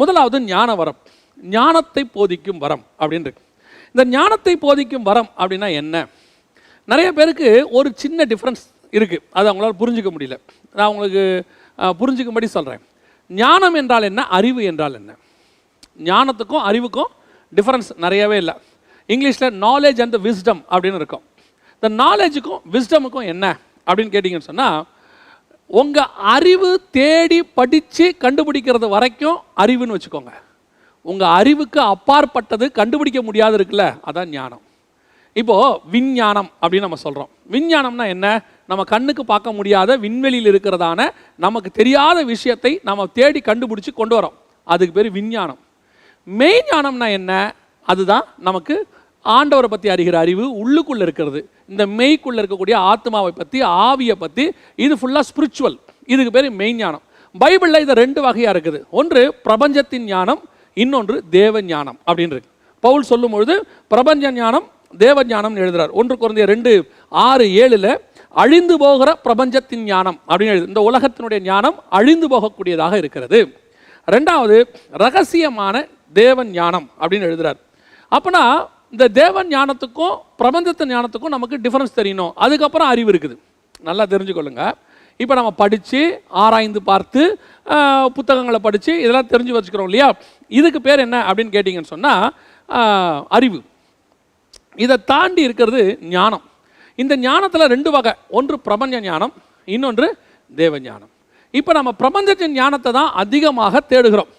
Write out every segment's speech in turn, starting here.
முதலாவது ஞான வரம். ஞானத்தை போதிக்கும் வரம் அப்படின்னு இருக்கு. இந்த ஞானத்தை போதிக்கும் வரம் அப்படின்னா என்ன? நிறைய பேருக்கு ஒரு சின்ன டிஃப்ரென்ஸ் இருக்குது அது அவங்களால புரிஞ்சுக்க முடியல. நான் உங்களுக்கு புரிஞ்சிக்கும்படி சொல்கிறேன் ஞானம் என்றால் என்ன? அறிவு என்றால் என்ன? ஞானத்துக்கும் அறிவுக்கும் டிஃப்ரென்ஸ் நிறையவே இல்லை. இங்கிலீஷில் நாலேஜ் அண்ட் விஸ்டம் அப்படின்னு இருக்கும். இந்த நாலேஜுக்கும் விஸ்டமுக்கும் என்ன? அப்படின்னு கேட்டிங்கன்னு சொன்னால் உங்கள் அறிவு தேடி படித்து கண்டுபிடிக்கிறது வரைக்கும் அறிவுன்னு வச்சுக்கோங்க. உங்கள் அறிவுக்கு அப்பாற்பட்டது கண்டுபிடிக்க முடியாது இருக்குல்ல அதான் ஞானம். இப்போது விஞ்ஞானம் அப்படின்னு நம்ம சொல்கிறோம் விஞ்ஞானம்னா என்ன? நம்ம கண்ணுக்கு பார்க்க முடியாத விண்வெளியில் இருக்கிறதான நமக்கு தெரியாத விஷயத்தை நம்ம தேடி கண்டுபிடிச்சி கொண்டு வரோம். அதுக்கு பேர் விஞ்ஞானம். மெய்ஞானம்னா என்ன? அதுதான் நமக்கு ஆண்டவரை பற்றி அறிகிற அறிவு உள்ளுக்குள்ளே இருக்கிறது. இந்த மெய்க்குள்ளே இருக்கக்கூடிய ஆத்மாவை பற்றி ஆவியை பற்றி இது ஃபுல்லாக ஸ்பிரிச்சுவல் இதுக்கு பேர் மெய்ஞானம் பைபிளில் இது ரெண்டு வகையாக இருக்குது. ஒன்று பிரபஞ்சத்தின் ஞானம் இன்னொன்று தேவ ஞானம் அப்படின்னு இருக்கு பவுல் சொல்லும்பொழுது பிரபஞ்ச ஞானம் தேவ ஞானம்னு எழுதுறார். ஒன்று குறைந்த ரெண்டு ஆறு ஏழில் அழிந்து போகிற பிரபஞ்சத்தின் ஞானம் அப்படின்னு எழுது. இந்த உலகத்தினுடைய ஞானம் அழிந்து போகக்கூடியதாக இருக்கிறது. ரெண்டாவது ரகசியமான தேவன் ஞானம் அப்படின்னு எழுதுறார். அப்போனா இந்த தேவன் ஞானத்துக்கும் பிரபஞ்சத்தின் ஞானத்துக்கும் நமக்கு டிஃப்ரென்ஸ் தெரியணும். அதுக்கப்புறம் அறிவு இருக்குது. நல்லா தெரிஞ்சுக்கொள்ளுங்க. இப்போ நம்ம படித்து ஆராய்ந்து பார்த்து புத்தகங்களை படித்து இதெல்லாம் தெரிஞ்சு வச்சுக்கிறோம் இல்லையா? இதுக்கு பேர் என்ன அப்படின்னு கேட்டிங்கன்னு சொன்னால் அறிவு. இதை தாண்டி இருக்கிறது ஞானம். இந்த ஞானத்தில் ரெண்டு வகை. ஒன்று பிரபஞ்ச ஞானம் இன்னொன்று தேவ ஞானம் இப்போ நம்ம பிரபஞ்சத்தின் ஞானத்தை தான் அதிகமாக தேடுகிறோம்.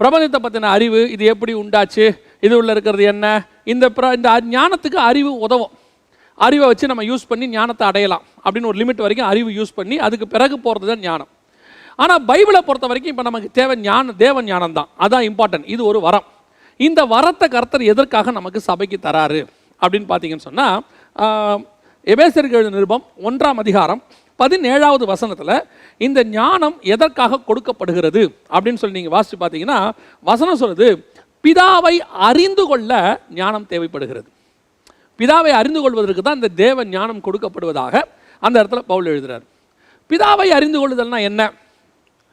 பிரபஞ்சத்தை பற்றின அறிவு இது எப்படி உண்டாச்சு இது உள்ள இருக்கிறது என்ன? இந்த பிர இந்த ஞானத்துக்கு அறிவு உதவும். அறிவை வச்சு நம்ம யூஸ் பண்ணி ஞானத்தை அடையலாம் அப்படின்னு ஒரு லிமிட் வரைக்கும் அறிவு யூஸ் பண்ணி அதுக்கு பிறகு போகிறது தான் ஞானம். ஆனால் பைபிளை பொறுத்த வரைக்கும் இப்போ நமக்கு தேவை ஞான தேவ ஞானம் தான். அதான் இம்பார்ட்டன்ட் இது ஒரு வரம். இந்த வரத்தை கர்த்தர் எதற்காக நமக்கு சபைக்கு தராரு? அப்படின்னு பார்த்தீங்கன்னு சொன்னால் எபேசருக்கு எழுதின நிருபம் ஒன்றாம் அதிகாரம் பதினேழாவது வசனத்தில் இந்த ஞானம் எதற்காக கொடுக்கப்படுகிறது அப்படின்னு சொல்லி நீங்கள் வாசித்து பார்த்தீங்கன்னா வசனம் சொல்லுது பிதாவை அறிந்து கொள்ள ஞானம் தேவைப்படுகிறது. பிதாவை அறிந்து கொள்வதற்கு தான் இந்த தேவ ஞானம் கொடுக்கப்படுவதாக அந்த இடத்துல பவுல் எழுதுகிறார் பிதாவை அறிந்து கொள்ளுதல்னா என்ன?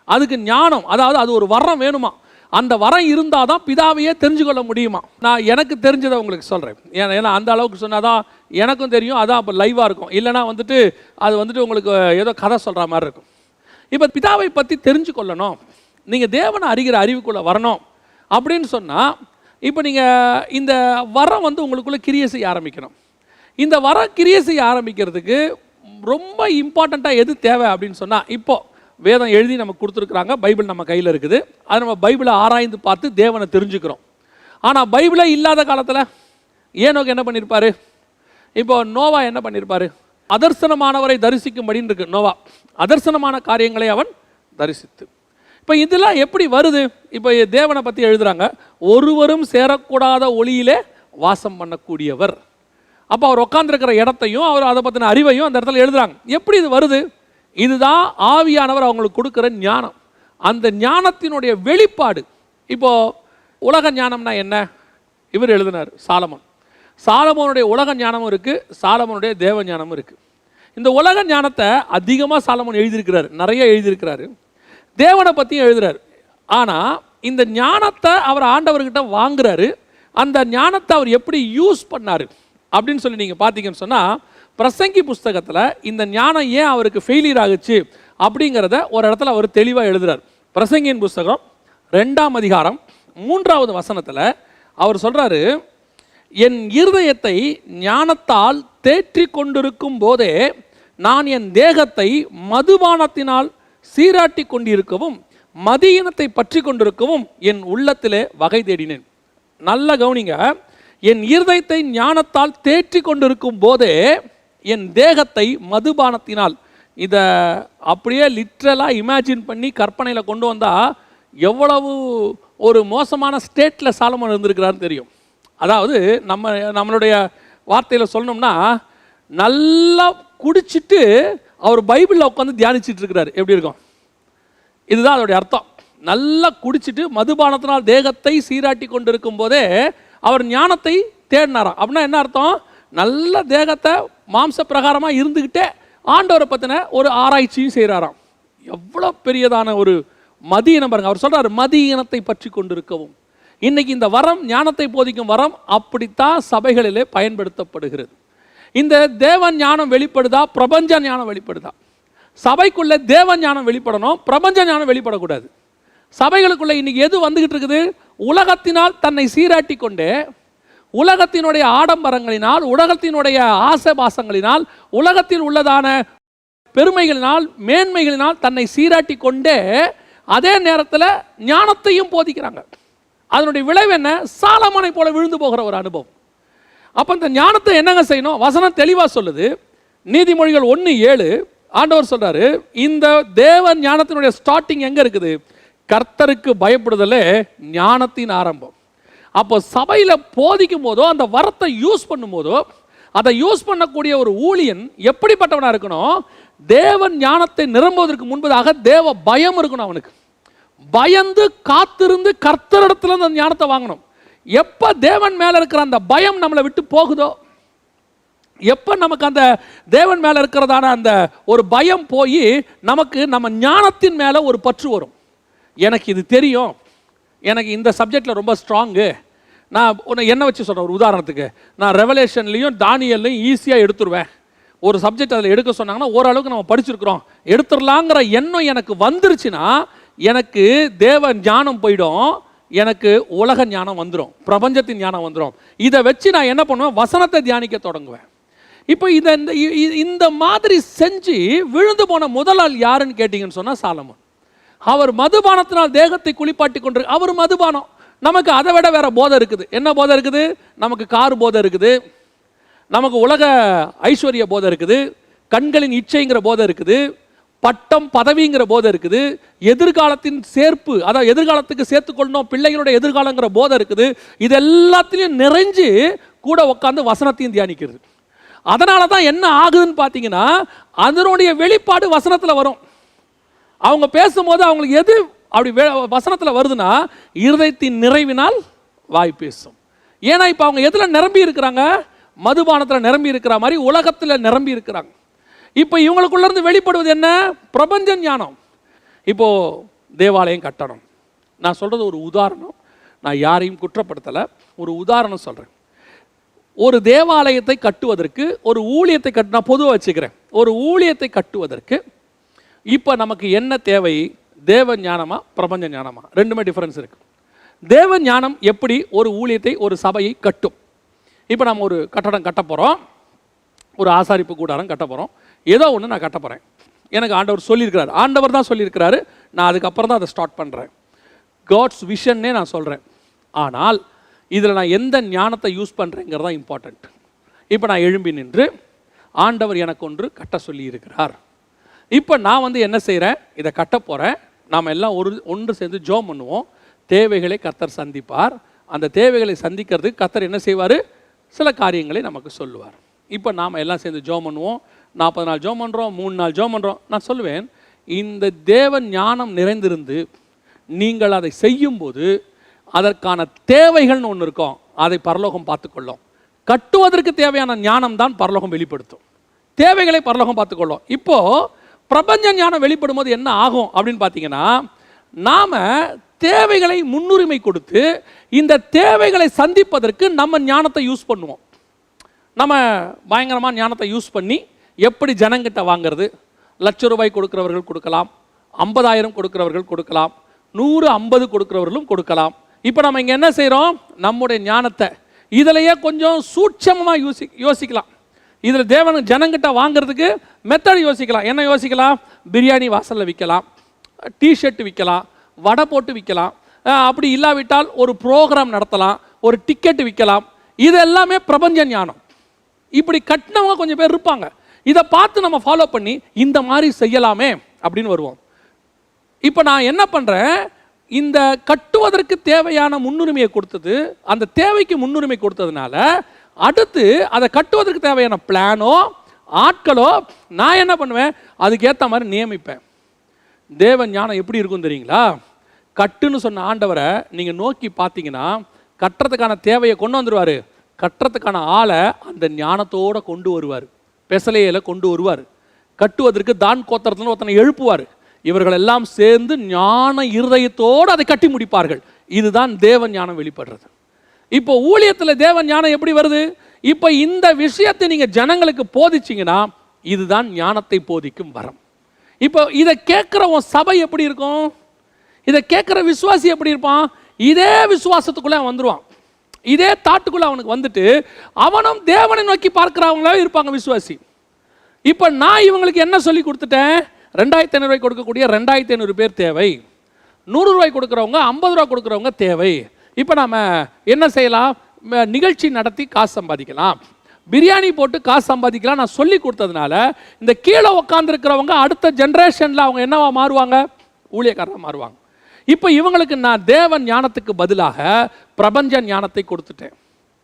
அதுக்கு ஞானம் அதாவது அது ஒரு வரம் வேணுமா? அந்த வரம் இருந்தால் தான் பிதாவையே தெரிஞ்சுக்கொள்ள முடியுமா? நான் எனக்கு தெரிஞ்சதை உங்களுக்கு சொல்கிறேன் ஏன்னா ஏன்னா அந்த அளவுக்கு சொன்னாதான் எனக்கும் தெரியும். அதான் அப்போ லைவாக இருக்கும். இல்லைனா வந்துட்டு அது வந்துட்டு உங்களுக்கு ஏதோ கதை சொல்கிற மாதிரி இருக்கும். இப்போ பிதாவை பற்றி தெரிஞ்சு கொள்ளணும் நீங்கள் தேவனை அறிகிற அறிவுக்குள்ளே வரணும். அப்படின்னு சொன்னால் இப்போ நீங்கள் இந்த வரம் வந்து உங்களுக்குள்ளே கிரியை செய்ய ஆரம்பிக்கணும். இந்த வரம் கிரியை செய்ய ஆரம்பிக்கிறதுக்கு ரொம்ப இம்பார்ட்டண்ட்டாக எது தேவை அப்படின்னு சொன்னால் இப்போது வேதம் எழுதி நமக்கு கொடுத்துருக்குறாங்க. பைபிள் நம்ம கையில் இருக்குது. அது நம்ம பைபிளை ஆராய்ந்து பார்த்து தேவனை தெரிஞ்சுக்கிறோம். ஆனால் பைபிளே இல்லாத காலத்தில் ஏனோக்கு என்ன பண்ணியிருப்பாரு இப்போ நோவா என்ன பண்ணியிருப்பாரு அதர்சனமானவரை தரிசிக்கும்படின்னு இருக்கு நோவா. அதர்சனமான காரியங்களை அவன் தரிசித்து. இப்போ இதெல்லாம் எப்படி வருது? இப்போ தேவனை பற்றி எழுதுகிறாங்க ஒருவரும் சேரக்கூடாத ஒளியிலே வாசம் பண்ணக்கூடியவர். அப்போ அவர் உட்காந்துருக்கிற இடத்தையும் அவர் அதை பற்றின அறிவையும் அந்த இடத்துல எழுதுகிறாங்க எப்படி இது வருது? இதுதான் ஆவியானவர் அவங்களுக்கு கொடுக்குற ஞானம். அந்த ஞானத்தினுடைய வெளிப்பாடு. இப்போது உலக ஞானம்னா என்ன? இவர் எழுதினார் சாலமன். சாலமோனுடைய உலக ஞானமும் இருக்குது சாலமோனுடைய தேவ ஞானமும் இருக்குது இந்த உலக ஞானத்தை அதிகமாக சாலமோன் எழுதியிருக்கிறார் நிறைய எழுதியிருக்கிறாரு. தேவனை பற்றியும் எழுதுறாரு. ஆனால் இந்த ஞானத்தை அவர் ஆண்டவர்கிட்ட வாங்குறாரு. அந்த ஞானத்தை அவர் எப்படி யூஸ் பண்ணாரு? அப்படின்னு சொல்லி நீங்கள் பார்த்தீங்கன்னு சொன்னால் பிரசங்கி புஸ்தகத்தில் இந்த ஞானம் ஏன் அவருக்கு ஃபெயிலியர் ஆகுச்சு அப்படிங்கிறத ஒரு இடத்துல அவர் தெளிவாக எழுதுறார். பிரசங்கியின் புஸ்தகம் ரெண்டாம் அதிகாரம் மூன்றாவது வசனத்தில் அவர் சொல்கிறாரு என் இருதயத்தை ஞானத்தால் தேற்றி கொண்டிருக்கும் போதே நான் என் தேகத்தை மதுபானத்தினால் சீராட்டி கொண்டிருக்கவும் மதியினத்தை பற்றி கொண்டிருக்கவும் என் உள்ளத்திலே வகை தேடினேன். நல்ல கவனிங்க என் இருதயத்தை ஞானத்தால் தேற்றி கொண்டிருக்கும் போதே என் தேகத்தை மதுபானத்தினால் இதை அப்படியே லிட்ரலாக இமேஜின் பண்ணி கற்பனையில் கொண்டு வந்தால் எவ்வளவு ஒரு மோசமான ஸ்டேட்டில் சாலமன் இருந்திருக்கிறாருன்னு தெரியும். அதாவது நம்ம நம்மளுடைய வார்த்தையில் சொல்லணும்னா நல்லா குடிச்சிட்டு அவர் பைபிளில் உட்காந்து தியானிச்சிட்டு இருக்கிறார். எப்படி இருக்கும்? இதுதான் அதோடைய அர்த்தம். நல்லா குடிச்சிட்டு மதுபானத்தினால் தேகத்தை சீராட்டி கொண்டு போதே அவர் ஞானத்தை தேடினாராம். அப்படின்னா என்ன அர்த்தம்? நல்ல தேகத்தை மாம்ச பிரகாரமாக இருந்துக்கிட்டே ஆண்டவரை பற்றின ஒரு ஆராய்ச்சியும் செய்கிறாராம் எவ்வளோ பெரியதான ஒரு மதியினம் பாருங்க. அவர் சொல்கிறார் மதியினத்தை பற்றி கொண்டிருக்கவும். இன்னைக்கு இந்த வரம் ஞானத்தை போதிக்கும் வரம் அப்படித்தான் சபைகளிலே பயன்படுத்தப்படுகிறது. இந்த தேவன் ஞானம் வெளிப்படுதா? பிரபஞ்ச ஞானம் வெளிப்படுதா? சபைக்குள்ளே தேவ ஞானம் வெளிப்படணும் பிரபஞ்ச ஞானம் வெளிப்படக்கூடாது. சபைகளுக்குள்ளே இன்றைக்கி எது வந்துக்கிட்டு இருக்குது? உலகத்தினால் தன்னை சீராட்டி கொண்டே உலகத்தினுடைய ஆடம்பரங்களினால் உலகத்தினுடைய ஆசபாசங்களினால் உலகத்தில் உள்ளதான பெருமைகளினால் மேன்மைகளினால் தன்னை சீராட்டி கொண்டே அதே நேரத்தில் ஞானத்தையும் போதிக்கிறாங்க. அதனுடைய விளைவு என்ன? சாலமானை போல விழுந்து போகிற ஒரு அனுபவம். அப்போ இந்த ஞானத்தை என்னங்க செய்யணும்? வசனம் தெளிவாக சொல்லுது. நீதிமொழிகள் ஒன்று ஏழு. ஆண்டவர் சொல்கிறாரு இந்த தேவ ஞானத்தினுடைய ஸ்டார்டிங் எங்கே இருக்குது? கர்த்தருக்கு பயப்படுதலே ஞானத்தின் ஆரம்பம். அப்போ சபையில் போதிக்கும் போதோ அந்த வரத்தை யூஸ் பண்ணும்போதோ அதை யூஸ் பண்ணக்கூடிய ஒரு ஊழியன் எப்படிப்பட்டவனாக இருக்கணும்? தேவன் ஞானத்தை நிரம்புவதற்கு முன்பதாக தேவ பயம் இருக்கணும் அவனுக்கு. பயந்து காத்திருந்து கர்த்தரிடத்துல அந்த ஞானத்தை வாங்கணும். எப்போ தேவன் மேலே இருக்கிற அந்த பயம் நம்மளை விட்டு போகுதோ? எப்போ நமக்கு அந்த தேவன் மேலே இருக்கிறதான அந்த ஒரு பயம் போய் நமக்கு நம்ம ஞானத்தின் மேலே ஒரு பற்று வரும். எனக்கு இது தெரியும். எனக்கு இந்த சப்ஜெக்டில் ரொம்ப ஸ்ட்ராங்கு நான் உன்னை என்ன வச்சு சொல்கிறேன் ஒரு உதாரணத்துக்கு. நான் ரெவலேஷன்லேயும் தானியல்லையும் ஈஸியாக எடுத்துருவேன். ஒரு சப்ஜெக்ட் அதில் எடுக்க சொன்னாங்கன்னா ஓரளவுக்கு நம்ம படிச்சிருக்கிறோம். எடுத்துடலாங்கிற எண்ணம் எனக்கு வந்துருச்சுன்னா எனக்கு தேவ ஞானம் போயிடும். எனக்கு உலக ஞானம் வந்துடும் பிரபஞ்சத்தின் ஞானம் வந்துடும் இதை வச்சு நான் என்ன பண்ணுவேன்? வசனத்தை தியானிக்க தொடங்குவேன். இப்போ இதை இந்த இ- இந்த மாதிரி செஞ்சு விழுந்து போன முதலால் யாருன்னு கேட்டிங்கன்னு சொன்னால் சாலமன். அவர் மதுபானத்தினால் தேகத்தை குளிப்பாட்டி கொண்டு அவர் மதுபானம். நமக்கு அதை விட வேற போதை இருக்குது. என்ன போதை இருக்குது? நமக்கு கார் போதை இருக்குது. நமக்கு உலக ஐஸ்வர்ய போதை இருக்குது. கண்களின் இச்சைங்கிற போதை இருக்குது. பட்டம் பதவிங்கிற போதை இருக்குது. எதிர்காலத்தின் சேர்ப்பு அதாவது எதிர்காலத்துக்கு சேர்த்துக்கொள்ளணும் பிள்ளைகளுடைய எதிர்காலங்கிற போதை இருக்குது. இது எல்லாத்துலேயும் நிறைஞ்சு கூட உட்காந்து வசனத்தையும் தியானிக்கிறது. அதனால தான் என்ன ஆகுதுன்னு பார்த்தீங்கன்னா அதனுடைய வெளிப்பாடு வசனத்தில் வரும். அவங்க பேசும்போது அவங்களுக்கு எது அப்படி வே- வசனத்தில் வருதுன்னா இருதயத்தின் நிறைவினால் வாய் பேசும். ஏன்னா இப்போ அவங்க எதில் நிரம்பி இருக்கிறாங்க? மதுபானத்தில் நிரம்பி இருக்கிற மாதிரி உலகத்தில் நிரம்பி இருக்கிறாங்க. இப்போ இவங்களுக்குள்ளேருந்து வெளிப்படுவது என்ன? பிரபஞ்ச ஞானம். இப்போது தேவாலயம் கட்டணும். நான் சொல்கிறது ஒரு உதாரணம். நான் யாரையும் குற்றப்படுத்தலை. ஒரு உதாரணம் சொல்கிறேன் ஒரு தேவாலயத்தை கட்டுவதற்கு ஒரு ஊழியத்தை கட்டு நான் பொதுவாக வச்சுக்கிறேன். ஒரு ஊழியத்தை கட்டுவதற்கு இப்போ நமக்கு என்ன தேவை? தேவ ஞானமா பிரபஞ்ச ஞானமா ரெண்டுமே டிஃப்ரென்ஸ் இருக்கு. தேவ ஞானம் எப்படி ஒரு ஊழியத்தை ஒரு சபையை கட்டும்? இப்போ நம்ம ஒரு கட்டடம் கட்ட போகிறோம் ஒரு ஆசாரிப்பு கூடாரம் கட்ட போகிறோம் ஏதோ ஒன்று நான் கட்ட போகிறேன் எனக்கு ஆண்டவர் சொல்லியிருக்கிறார். ஆண்டவர் தான் சொல்லியிருக்கிறாரு. நான் அதுக்கப்புறம் தான் அதை ஸ்டார்ட் பண்ணுறேன் காட்ஸ் விஷன்னே நான் சொல்கிறேன் ஆனால் இதில் நான் எந்த ஞானத்தை யூஸ் பண்ணுறேங்கிறது தான் இம்பார்ட்டண்ட் இப்போ நான் எழும்பி நின்று ஆண்டவர் எனக்கு ஒன்று கட்ட சொல்லி இருக்கிறார் இப்போ நான் வந்து என்ன செய்கிறேன் இதை கட்ட போகிறேன் நாம் எல்லாம் ஒரு ஒன்று சேர்ந்து ஜோம் பண்ணுவோம். தேவைகளை கத்தர் சந்திப்பார். அந்த தேவைகளை சந்திக்கிறதுக்கு கத்தர் என்ன செய்வார்? சில காரியங்களை நமக்கு சொல்லுவார். இப்போ நாம் எல்லாம் சேர்ந்து ஜோம் பண்ணுவோம். நாற்பது நாள் ஜோம் பண்ணுறோம் மூணு நாள் ஜோம் பண்ணுறோம் நான் சொல்லுவேன் இந்த தேவ ஞானம் நிறைந்திருந்து நீங்கள் அதை செய்யும்போது அதற்கான தேவைகள்னு ஒன்று இருக்கும். அதை பரலோகம் பார்த்துக்கொள்ளும். கட்டுவதற்கு தேவையான ஞானம் தான் பரலோகம் வெளிப்படுத்தும். தேவைகளை பரலோகம் பார்த்துக்கொள்ளும். இப்போ பிரபஞ்ச ஞானம் வெளிப்படும் போது என்ன ஆகும் அப்படின்னு பார்த்தீங்கன்னா நாம் தேவைகளை முன்னுரிமை கொடுத்து இந்த தேவைகளை சந்திப்பதற்கு நம்ம ஞானத்தை யூஸ் பண்ணுவோம். நம்ம பயங்கரமாக ஞானத்தை யூஸ் பண்ணி எப்படி ஜனங்கிட்ட வாங்குறது? லட்ச ரூபாய் கொடுக்குறவர்கள் கொடுக்கலாம் ஐம்பதாயிரம் கொடுக்குறவர்கள் கொடுக்கலாம் நூறு ஐம்பது கொடுக்குறவர்களும் கொடுக்கலாம். இப்போ நம்ம இங்கே என்ன செய்கிறோம் நம்முடைய ஞானத்தை. இதிலையே கொஞ்சம் சூட்சமமாக யோசி யோசிக்கலாம். இதில் தேவன் ஜனங்கிட்ட வாங்குறதுக்கு மெத்தட் யோசிக்கலாம். என்ன யோசிக்கலாம்? பிரியாணி வாசலில் விற்கலாம் டிஷர்ட் விற்கலாம் வடை போட்டு விற்கலாம் அப்படி இல்லாவிட்டால் ஒரு ப்ரோக்ராம் நடத்தலாம். ஒரு டிக்கெட் விற்கலாம் இது எல்லாமே பிரபஞ்ச ஞானம். இப்படி கட்டினவங்க கொஞ்சம் பேர் இருப்பாங்க. இதை பார்த்து நம்ம ஃபாலோ பண்ணி இந்த மாதிரி செய்யலாமே அப்படின்னு வருவோம். இப்போ நான் என்ன பண்ணுறேன் இந்த கட்டுவதற்கு தேவையான முன்னுரிமையை கொடுத்தது அந்த தேவைக்கு முன்னுரிமை கொடுத்ததுனால அடுத்து அதை கட்டுவதற்கு தேவையான பிளானோ ஆட்களோ நான் என்ன பண்ணுவேன்? அதுக்கேற்ற மாதிரி நியமிப்பேன். தேவ ஞானம் எப்படி இருக்கும் தெரியுங்களா? கட்டுன்னு சொன்ன ஆண்டவரை நீங்கள் நோக்கி பார்த்தீங்கன்னா கட்டுறதுக்கான தேவையை கொண்டு வந்துடுவார் கட்டுறதுக்கான ஆளை அந்த ஞானத்தோட கொண்டு வருவார். பெசலையில கொண்டு வருவார். கட்டுவதற்கு தான் கோத்தரத்தில் ஒருத்தனை எழுப்புவார். இவர்கள் எல்லாம் சேர்ந்து ஞான இருதயத்தோடு அதை கட்டி முடிப்பார்கள். இதுதான் தேவ ஞானம் வெளிப்படுறது. இப்போ ஊழியத்தில் தேவன் ஞானம் எப்படி வருது? இப்போ இந்த விஷயத்தை நீங்கள் ஜனங்களுக்கு போதிச்சிங்கன்னா இதுதான் ஞானத்தை போதிக்கும் வரம். இப்போ இதை கேட்குற உன் சபை எப்படி இருக்கும்? இதை கேட்குற விசுவாசி எப்படி இருப்பான்? இதே விசுவாசத்துக்குள்ளே அவன் வந்துருவான். இதே தாட்டுக்குள்ளே அவனுக்கு வந்துட்டு அவனும் தேவனை நோக்கி பார்க்குறவங்களாவே இருப்பாங்க விசுவாசி. இப்போ நான் இவங்களுக்கு என்ன சொல்லி கொடுத்துட்டேன்? ரெண்டாயிரத்தி ஐநூறுரூவாய் கொடுக்கக்கூடிய ரெண்டாயிரத்தி ஐநூறு பேர் தேவை. நூறுரூவாய் கொடுக்குறவங்க ஐம்பது ரூபா கொடுக்குறவங்க தேவை. இப்போ நாம் என்ன செய்யலாம்? நிகழ்ச்சி நடத்தி காசு சம்பாதிக்கலாம். பிரியாணி போட்டு காசு சம்பாதிக்கலாம். நான் சொல்லி கொடுத்ததுனால இந்த கீழே உட்காந்துருக்கிறவங்க அடுத்த ஜென்ரேஷனில் அவங்க என்னவா மாறுவாங்க? ஊழியக்காரராக மாறுவாங்க. இப்போ இவங்களுக்கு நான் தேவன் ஞானத்துக்கு பதிலாக பிரபஞ்ச ஞானத்தை கொடுத்துட்டேன்.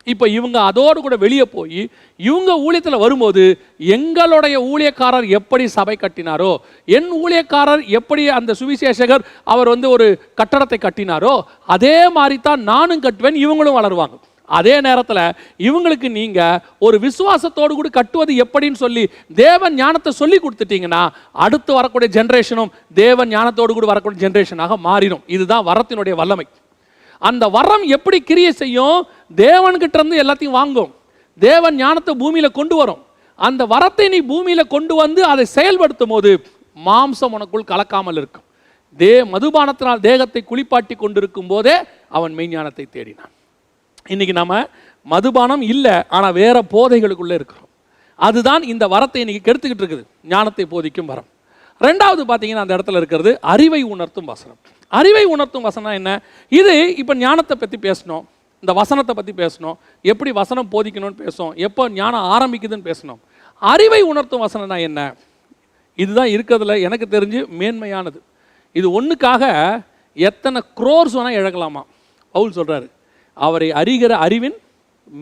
இப்போ இவங்க அதோடு கூட வெளியே போய் இவங்க ஊழியத்தில் வரும்போது எங்களுடைய ஊழியக்காரர் எப்படி சபை கட்டினாரோ என் ஊழியக்காரர் எப்படி அந்த சுவிசேஷகர் அவர் வந்து ஒரு கட்டடத்தை கட்டினாரோ அதே மாதிரி தான் நானும் கட்டுவேன் இவங்களும் வளருவாங்க. அதே நேரத்தில் இவங்களுக்கு நீங்கள் ஒரு விசுவாசத்தோடு கூட கட்டுவது எப்படின்னு சொல்லி தேவன் ஞானத்தை சொல்லி கொடுத்துட்டீங்கன்னா அடுத்து வரக்கூடிய ஜென்ரேஷனும் தேவன் ஞானத்தோடு கூட வரக்கூடிய ஜென்ரேஷனாக மாறிடும். இதுதான் வரத்தினுடைய வல்லமை. அந்த வரம் எப்படி கிரியை செய்யும்? தேவன்கிட்ட இருந்து எல்லாத்தையும் வாங்கும். தேவன் ஞானத்தை பூமியில் கொண்டு வரும். அந்த வரத்தை நீ பூமியில் கொண்டு வந்து அதை செயல்படுத்தும் போது மாம்சம் உனக்குள் கலக்காமல் இருக்கும். தே மதுபானத்தினால் தேகத்தை குளிப்பாட்டி கொண்டிருக்கும் போதே அவன் மெய்ஞானத்தை தேடினான். இன்னைக்கு நம்ம மதுபானம் இல்லை ஆனால் வேற போதைகளுக்குள்ளே இருக்கிறோம். அதுதான் இந்த வரத்தை இன்னைக்கு கெடுத்துக்கிட்டு இருக்குது. ஞானத்தை போதிக்கும் வரம். ரெண்டாவது பார்த்தீங்கன்னா அந்த இடத்துல இருக்கிறது அறிவை உணர்த்தும் வசனம். அறிவை உணர்த்தும் வசனம் என்ன? இது இப்போ ஞானத்தை பற்றி பேசணும். இந்த வசனத்தை பற்றி பேசணும். எப்படி வசனம் போதிக்கணும்னு பேசணும். எப்போ ஞானம் ஆரம்பிக்குதுன்னு பேசணும். அறிவை உணர்த்தும் வசனம்னா என்ன? இதுதான் இருக்கிறதுல எனக்கு தெரிஞ்சு மேன்மையானது. இது ஒன்றுக்காக எத்தனை குரோர்ஸ் வேணால் இழக்கலாமா? பவுல் சொல்கிறாரு அவரை அறிகிற அறிவின்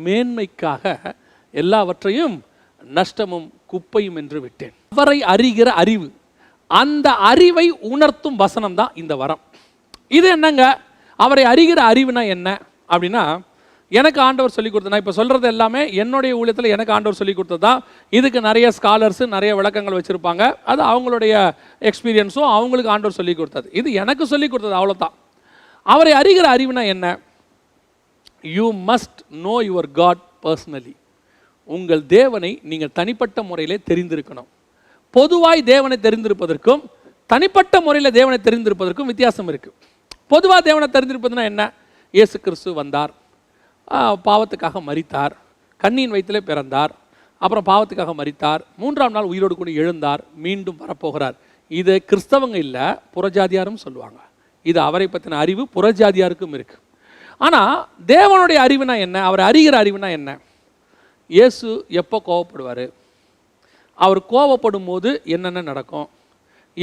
மேன்மைக்காக எல்லாவற்றையும் நஷ்டமும் குப்பையும் என்று விட்டேன். அவரை அறிகிற அறிவு அந்த அறிவை உணர்த்தும் வசனம் தான் இந்த வரம். இது என்னங்க? அவரை அறிகிற அறிவுனா என்ன? அப்படின்னா எனக்கு ஆண்டவர் சொல்லி கொடுத்தது. நான் இப்போ சொல்கிறது எல்லாமே என்னுடைய ஊழியத்தில் எனக்கு ஆண்டவர் சொல்லி கொடுத்தது தான். இதுக்கு நிறைய ஸ்காலர்ஸு நிறைய விளக்கங்கள் வச்சுருப்பாங்க. அது அவங்களுடைய எக்ஸ்பீரியன்ஸும் அவங்களுக்கு ஆண்டவர் சொல்லி கொடுத்தது. இது எனக்கு சொல்லி கொடுத்தது அவ்வளோதான் அவரை அறிகிற அறிவுனா என்ன? You must know your god personally உங்கள் தேவனை நீங்கள் தனிப்பட்ட முறையிலே தெரிந்திருக்கணும். பொதுவாய் தேவனை தெரிந்திருப்பதற்கும் தனிப்பட்ட முறையில் தேவனை தெரிந்திருப்பதற்கும் வித்தியாசம் இருக்குது பொதுவாக தேவனை தெரிஞ்சிருப்பதுன்னா என்ன? இயேசு கிறிஸ்து வந்தார் பாவத்துக்காக மறித்தார் கண்ணியின் வயிற்றிலே பிறந்தார். அப்புறம் பாவத்துக்காக மறித்தார் மூன்றாம் நாள் உயிரோடு கூட எழுந்தார். மீண்டும் வரப்போகிறார். இது கிறிஸ்தவங்க இல்லை புறஜாதியாரும் சொல்லுவாங்க. இது அவரை பற்றின அறிவு புறஜாதியாருக்கும் இருக்குது ஆனால் தேவனுடைய அறிவுனா என்ன? அவர் அறிகிற அறிவுனா என்ன? இயேசு எப்போ கோவப்படுவார்? அவர் கோவப்படும் போது என்னென்ன நடக்கும்?